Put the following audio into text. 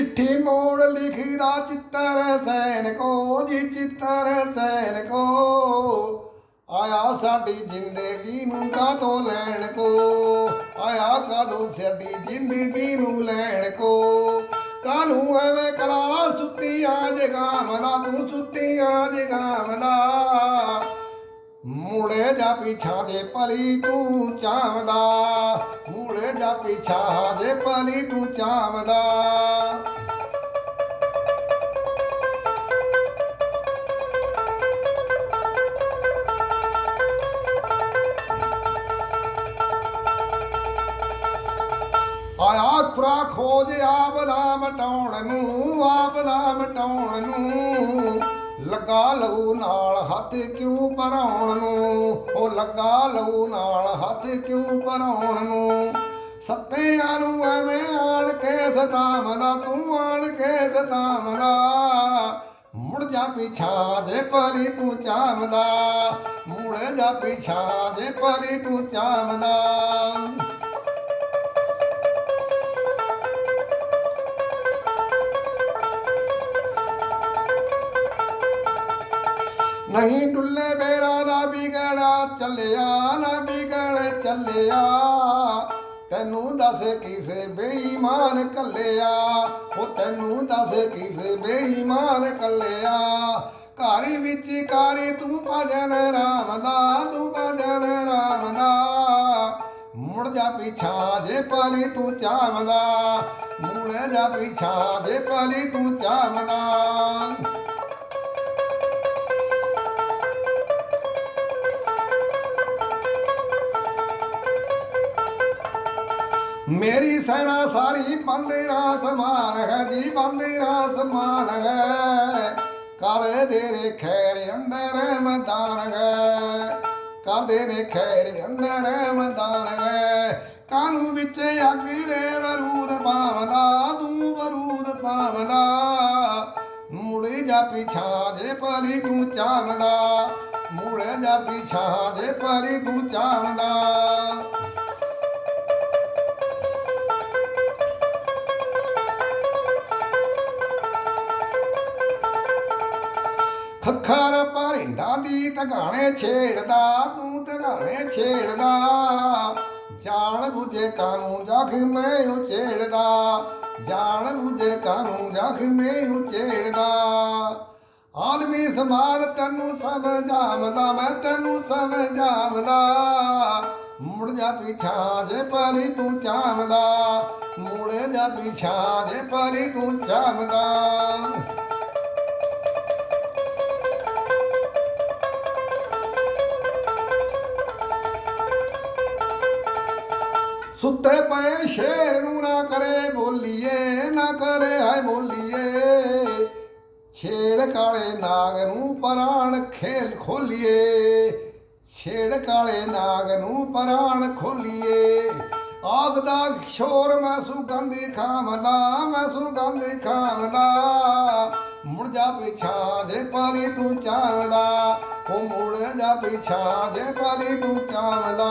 ਚਿੱਠੀ ਮੋੜ ਲਿਖਦਾ ਚਿੱਤਰ ਸੈਨ ਕੋ, ਜੀ ਚਿੱਤਰ ਸੈਨ ਕੋ। ਆਇਆ ਸਾਡੀ ਜ਼ਿੰਦਗੀ ਨੂੰ ਕਾਦੋਂ ਲੈਣ ਕੋ? ਆਇਆ ਕਾਦੋਂ ਸਾਡੀ ਜ਼ਿੰਦਗੀ ਨੂੰ ਲੈਣ ਕੋ? ਕਾਨੂੰ ਐਵੇਂ ਕਲਾ ਸੁੱਤੀਆਂ ਜਗਾਵਲਾ ਤੂੰ ਸੁੱਤੀਆਂ ਜਗਾਵਲਾ ਮੁੜੇ ਜਾ ਪਿਛਾ ਦੇ ਪਲੀ ਤੂੰ ਚਾਵਦਾ, ਮੁੜੇ ਜਾ ਪਿਛਾ ਦੇ ਪਲੀ ਤੂੰ ਚਾਵਦਾ। ਖੁਰਾ ਖੋਜ ਆਪ ਦਾ ਮਟਾਉਣ ਨੂੰ, ਆਪ ਦਾ ਮਟਾਉਣ ਨੂੰ। ਲਗਾ ਲਊ ਨਾਲ ਹੱਥ ਕਿਉਂ ਭਰਾਉਣ ਨੂੰ? ਉਹ ਲੱਗਾ ਲਹੂ ਨਾਲ ਹੱਥ ਕਿਉਂ ਭਰਾਉਣ ਨੂੰ? ਸੱਤਿਆਂ ਨੂੰ ਐਵੇਂ ਆਣ ਕੇ ਸਤਾਵਦਾ ਤੂੰ ਆਣ ਕੇ ਸਤਾਵਦਾ ਮੁੜ ਜਾ ਪਿਛਾ ਦੇ ਪਰੀ ਤੂੰ ਚਾਮਦਾ ਮੁੜ ਜਾ ਪਿਛਾ ਦੇ ਪਰੀ ਤੂੰ ਚਾਮਦਾ ਨਹੀਂ ਡੁੱਲੇ ਬੇਰਾ ਨਾ ਵਿਗੜਾ ਚੱਲਿਆ ਨਾ ਵਿਗੜ, ਚੱਲਿਆ। ਤੈਨੂੰ ਦੱਸ ਕਿਸੇ ਬੇਈਮਾਨ ਕੱਲਿਆ, ਉਹ ਤੈਨੂੰ ਦੱਸ ਕਿਸੇ ਬੇਈਮਾਨ ਕੱਲਿਆ। ਘਰ ਵਿੱਚ ਕਾਰੀ ਤੂੰ ਭਜਨ ਰਾਮ ਦਾ, ਤੂੰ ਭਜਨ ਰਾਮ ਦਾ। ਮੁੜ ਜਾ ਪਿਛਾ ਜੇ ਪਲੀ ਤੂੰ ਚਾਵਦਾ ਮੁੜ ਜਾ ਪਿਛਾ ਜੇ ਪਲੀ ਤੂੰ ਚਾਵਦਾ ਮੇਰੀ ਸੈਨਾ ਸਾਰੀ ਬੰਦੇਰਾ ਸਮਾਨ ਹੈ, ਜੀ ਬੰਦੇਰਾ ਸਮਾਨ ਹੈ। ਕਰ ਦੇ ਰੇ ਖੈਰ ਅੰਦਰ ਮੈਦਾਨ ਹੈ ਕਰ ਦੇ ਰੇ ਖੈਰ ਅੰਦਰ ਮੈਦਾਨ ਹੈ। ਕਾਨੂੰ ਵਿੱਚ ਅੱਗ ਰੇ ਵਰੂਦ ਪਾਵਦਾ, ਤੂੰ ਵਰੂਦ ਪਾਵਦਾ। ਮੁੜੇ ਜਾ ਪਿਛਾ ਦੇ ਪਰੀ ਤੂੰ ਚਾਵਦਾ, ਮੁੜੇ ਜਾ ਪਿਛਾ ਜੇ ਪਰੀ ਤੂੰ ਚਾਵਦਾ। ਖੱਖਰ ਪਰਿੰਡਾ ਦੀ ਤਗਾਣੇ ਛੇੜਦਾ, ਤੂੰ ਤਗਾਣੇ ਛੇੜਦਾ। ਜਾਣ ਬੁਝੇ ਕਾਨੂੰ ਮੈਂ ਉਚੇੜਦਾ ਜਾਣ ਬੁਝੇ ਕਾਨੂੰ ਮੈਂ ਉਚੇੜਦਾ ਆਲਮੀ ਸਮਾਨ ਤੈਨੂੰ ਸਮਝਾਵਦਾ ਮੈਂ ਤੈਨੂੰ ਸਮਝਾਵਦਾ ਮੁੜ ਜਾ ਪਿਛਾ ਜੇ ਪਲੀ ਤੂੰ ਚਾਮਦਾ ਮੁੜ ਜਾ ਪਿਛਾ ਜੇ ਪਲੀ ਤੂੰ ਚਾਮਦਾ ਸੁੱਤੇ ਪਏ ਸ਼ੇਰ ਨੂੰ ਨਾ ਕਰੇ ਬੋਲੀਏ, ਨਾ ਕਰੇ ਹਾਏ ਬੋਲੀਏ। ਛੇੜ ਕਾਲੇ ਨਾਗ ਨੂੰ ਪਰਾਣ ਖੇਲ ਖੋਲੀਏ। ਛੇੜ ਕਾਲੇ ਨਾਗ ਨੂੰ ਪਰਾਣ ਖੋਲੀਏ। ਆਗ ਦਾ ਸ਼ੋਰ ਮੈਂ ਸੁਗੰਧੀ ਖਾਮਲਾ ਮੈਂ ਸੁਗੰਧੀ ਖਾਮਲਾ। ਮੁੜ ਜਾ ਪਿਛਾ ਦੇ ਪਾਲੀ ਤੂੰ ਚਾਵਦਾ ਉਹ ਮੁੜ ਜਾ ਪਿਛਾ ਦੇ ਪਾਲੀ ਤੂੰ ਚਾਵਦਾ